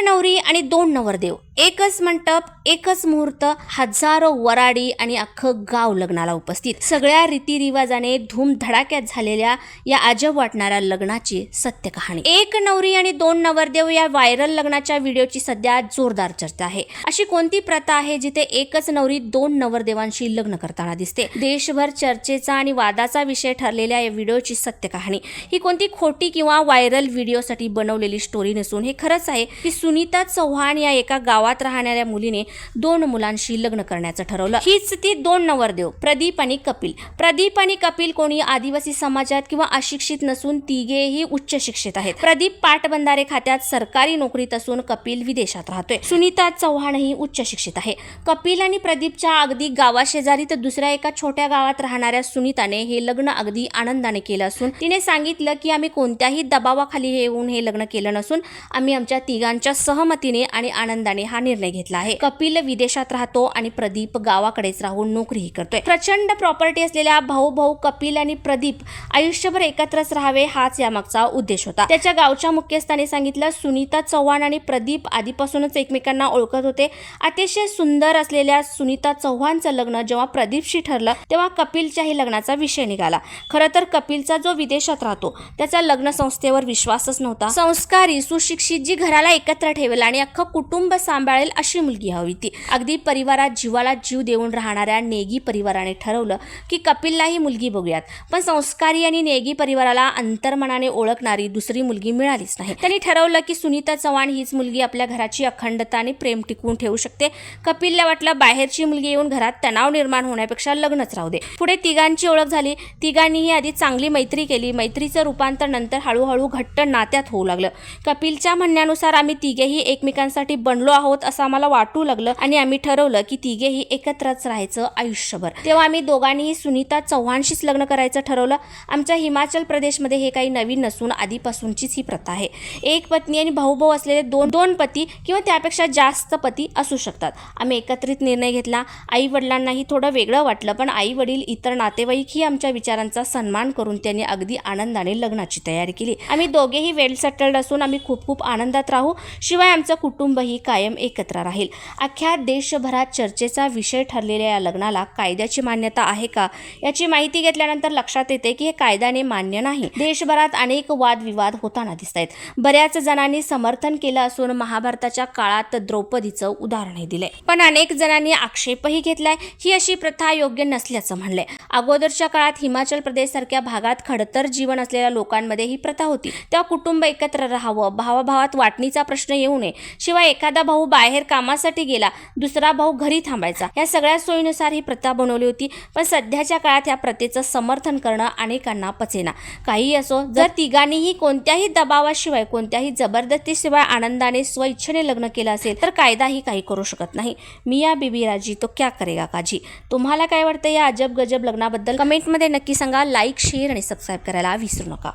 नवरी आणि दोन नवरदेव. एकच मंडप एकच मुहूर्त हजारो वराडी आणि अख्खं गाव लग्नाला उपस्थित. सगळ्या रीतिरिवाजाने धूमधडाक्यात झालेल्या या अजब वाटणाऱ्या लग्नाची सत्य कहाणी एक नवरी आणि दोन नवरदेव या व्हायरल लग्नाच्या व्हिडिओची सध्या जोरदार चर्चा आहे. अशी कोणती प्रथा आहे जिथे एकच नवरी दोन नवरदेवांशी लग्न करताना दिसते? देशभर चर्चेचा आणि वादाचा विषय ठरलेल्या या व्हिडिओची सत्य कहाणी ही कोणती खोटी किंवा व्हायरल व्हिडिओसाठी बनवलेली स्टोरी नसून हे खरंच आहे की सुनीता चव्हाण या एका गावात राहणाऱ्या मुलीने दोन मुलांशी लग्न करण्याचं ठरवलं. हीच ती दोन नवरदेव प्रदीप आणि कपिल. प्रदीप आणि कपिल कोणी आदिवासी समाजात किंवा अशिक्षित नसून तिघेही उच्च शिक्षित आहेत. प्रदीप पाटबंधारे खात्यात सरकारी नोकरीत असून कपिल विदेशात राहतोय. सुनीता चव्हाणही उच्च शिक्षित आहे. कपिल आणि प्रदीपच्या अगदी गावाशेजारी तर दुसऱ्या एका छोट्या गावात राहणाऱ्या सुनीताने हे लग्न अगदी आनंदाने केलं असून तिने सांगितलं की आम्ही कोणत्याही दबावाखाली येऊन हे लग्न केलं नसून आम्ही आमच्या तिघांच्या सहमतीने आणि आनंदाने हा निर्णय घेतला आहे. कपिल विदेशात राहतो आणि प्रदीप गावाकडेच राहून नोकरीही करतोय. प्रचंड प्रॉपर्टी असलेल्या भाऊ भाऊ कपिल आणि प्रदीप आयुष्यभर एकत्रच राहावे हाच यामागचा उद्देश होता. त्याच्या गावच्या मुख्यस्थानी सांगितलं सुनीता चव्हाण आणि प्रदीप आधीपासूनच एकमेकांना ओळखत होते. अतिशय सुंदर असलेल्या सुनीता चव्हाणचं लग्न जेव्हा प्रदीपशी ठरलं तेव्हा कपिलच्याही लग्नाचा विषय निघाला. खरं तर कपिलचा जो विदेशात राहतो त्याचा लग्न संस्थेवर विश्वासच नव्हता. संस्कारी सुशिक्षित जी घराला एकत्र ठेवेल आणि अख्खं कुटुंब सांभाळेल अशी मुलगी हवी ती अगदी परिवारात जीवाला जीव देऊन राहणाऱ्या नेगी परिवाराने ठरवलं की कपिललाही मुलगी बघूयात. पण संस्कारी आणि नेगी परिवाराला अंतर्मनाने ओळखणारी दुसरी मुलगी मिळालीच नाही. त्यांनी ठरवलं की सुनीता चव्हाण हीच मुलगी आपल्या घराची अखंडता आणि प्रेम टिकवून ठेवू शकते. कपिलला वाटलं बाहेरची मुलगी येऊन घरात तणाव निर्माण होण्यापेक्षा लग्नच राहू दे. पुढे तिघांची ओळख झाली. तिघांनीही आधी चांगली मैत्री केली. मैत्रीचं रूपांतर नंतर हळूहळू घट्ट नात्यात होऊ लागलं. कपिलच्या म्हणण्यानुसार आम्ही तिघेही एकमेकांसाठी बनलो आहोत. असं आम्हाला वाटू लागलं आणि आम्ही ठरवलं की तिघेही एकत्रच राहायचं आयुष्यभर. तेव्हा आम्ही दोघांनीही सुनीता चव्हाणशीच लग्न करायचं ठरवलं. आमच्या हिमाचल प्रदेशमध्ये हे काही नवीन नसून आधीपासूनचीच ही प्रथा आहे. एक पत्नी आणि भाऊभाऊ असलेले दोन दोन पती किंवा त्यापेक्षा जास्त पती असू शकतात. आम्ही एकत्रित निर्णय घेतला. आई वडिलांनाही थोडं वेगळं वाटलं पण आई वडील इतर नातेवाईकही आमच्या विचारांचा सन्मान करून त्यांनी अगदी आनंदाने लग्नाची तयारी केली. आम्ही दोघेही वेल सेटल्ड असून आम्ही खूप खूप आनंदात राहू. शिवाय आमचं कुटुंबही कायम एकत्र राहील. अख्ख्या देशभरात चर्चेचा विषय ठरलेल्या या लग्नाला कायद्याची मान्यता आहे का? याची माहिती घेतल्यानंतर लक्षात येते की हे कायद्याने मान्य नाही. देशभरात अनेक वादविवाद होताना दिसत आहेत बऱ्याच जणांनी समर्थन केलं असून महाभारताच्या काळात द्रौपदीचं उदाहरणही दिलंय. पण अनेक जणांनी आक्षेपही घेतलाय ही अशी प्रथा योग्य नसल्याचं म्हणलंय. अगोदरच्या काळात हिमाचल प्रदेशसारख्या भागात खडतर जीवन असलेल्या लोकांमध्ये ही प्रथा होती. तेव्हा कुटुंब एकत्र राहावं भावाभावात वाटणीचा प्रश्न येऊ नये. शिवाय एखादा भाऊ बाहेर कामासाठी गेला. दुसरा भाऊ घरी थांबायचा. या सगळ्या सोयीनुसार ही प्रथा बनवली होती. पण सध्याच्या काळात या प्रथेचं समर्थन करणं अनेकांना पचेना. काही असो जर तिघांनीही कोणत्याही दबावाशिवाय कोणत्याही जबरदस्तीशिवाय आनंदाने स्वइच्छेने लग्न केलं असेल तर कायदाही काही करू शकत नाही. मिया बिबी राजी तो क्या करेगा काजी? तुम्हाला काय वाटतं या अजब गजब लग्नाबद्दल? कमेंटमध्ये नक्की सांगा. लाईक शेअर आणि सबस्क्राईब करायला विसरू नका.